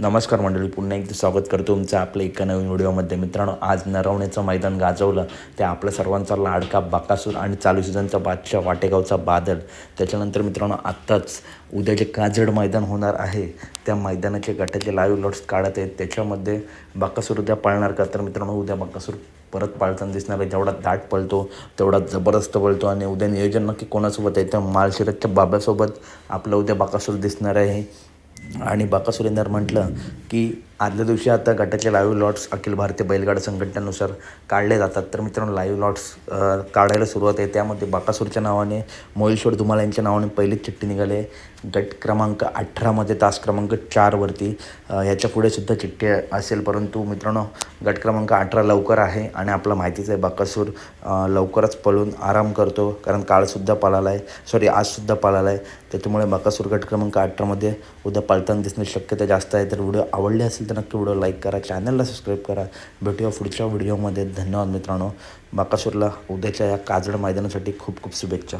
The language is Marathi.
नमस्कार मंडळी पुन्हा एकदा स्वागत करतो तुमचं आपल्या एका नवीन व्हिडिओमध्ये. मित्रांनो आज नरवण्याचं मैदान गाजवलं. ते आपल्या सर्वांचा लाडका बाकासूर आणि चालू सीझनचा बादशाह वाटेगावचा बादल. त्याच्यानंतर मित्रांनो आत्ताच उद्या जे काजड मैदान होणार आहे त्या मैदानाचे गटाचे लाईव्ह लॉट्स काढत आहेत. त्याच्यामध्ये बाकासूर उद्या पाळणार का? तर मित्रांनो उद्या बाकासूर परत पाळताना दिसणार आहे. जेवढा दाट पळतो तेवढा जबरदस्त पळतो आणि उद्या नियोजन नक्की कोणासोबत आहे? तर माळशिरतच्या बाब्यासोबत आपलं उद्या बाकासूर दिसणार आहे. आणि बाका सुरेंदर म्हटलं की आदल्या दिवशी आता गटाचे लाईव्ह लॉट्स अखिल भारतीय बैलगाडा संघटनेनुसार काढले जातात. तर मित्रांनो लाईव्ह लॉट्स काढायला सुरुवात आहे. त्यामध्ये बाकासूरच्या नावाने मोहिश्वर धुमाला यांच्या नावाने पहिलीच चिठ्ठी निघाली गट क्रमांक अठरामध्ये तास क्रमांक चारवरती याच्यापुढे सुद्धा चिठ्ठी असेल. परंतु मित्रांनो गट क्रमांक अठरा लवकर आहे आणि आपला माहितीच आहे बाकासूर लवकरच पळून आराम करतो. कारण काळसुद्धा पळाला आहे. सॉरी आजसुद्धा पळाला आहे. त्याच्यामुळे बाकासूर गट क्रमांक अठरामध्ये उद्या पळताना दिसण्याची शक्यता जास्त आहे. तर व्हिडिओ आवडले असेल तर नक्की व्हिडिओ लाईक करा चॅनलला सबस्क्राईब करा. भेटूया पुढच्या व्हिडिओमध्ये धन्यवाद मित्रांनो. बाकासूरला उद्याच्या या काजळ मैदानासाठी खूप खूप शुभेच्छा.